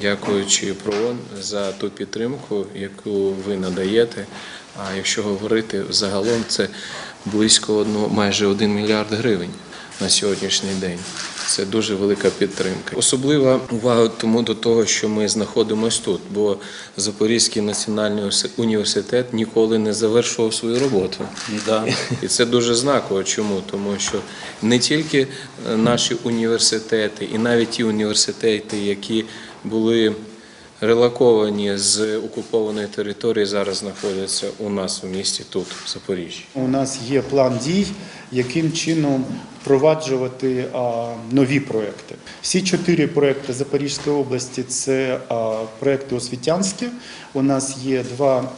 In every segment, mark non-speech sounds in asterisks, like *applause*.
дякуючи ПРООН за ту підтримку, яку ви надаєте. А якщо говорити загалом, це близько одного, майже 1 мільярд гривень на сьогоднішній день. Це дуже велика підтримка. Особлива увага тому до того, що ми знаходимося тут, бо Запорізький національний університет ніколи не завершував свою роботу. Да. І це дуже знаково. Чому? Тому що не тільки е, наші університети, і навіть ті університети, які були релоковані з окупованої території, зараз знаходяться у нас в місті тут, в Запоріжжі. У нас є план дій, яким чином впроваджувати нові проекти. Всі чотири проекти Запорізької області це проекти освітянські. У нас є два.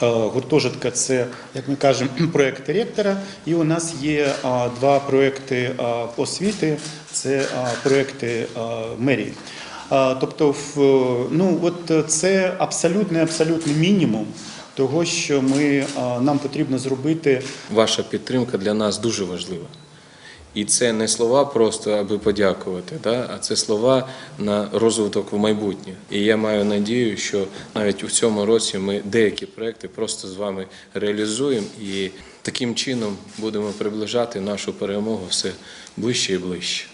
Гуртожитка це, як ми кажемо, *clears throat* проекти ректора, і у нас є два проекти освіти, це проекти мерії. Тобто, ну от це абсолютний абсолютний мінімум того, що ми нам потрібно зробити Ваша підтримка для нас дуже важлива. І це не слова просто, аби подякувати, да? а це слова на розвиток в майбутнє. І я маю надію, що навіть у цьому році ми деякі проекти просто з вами реалізуємо і таким чином будемо приближати нашу перемогу все ближче і ближче.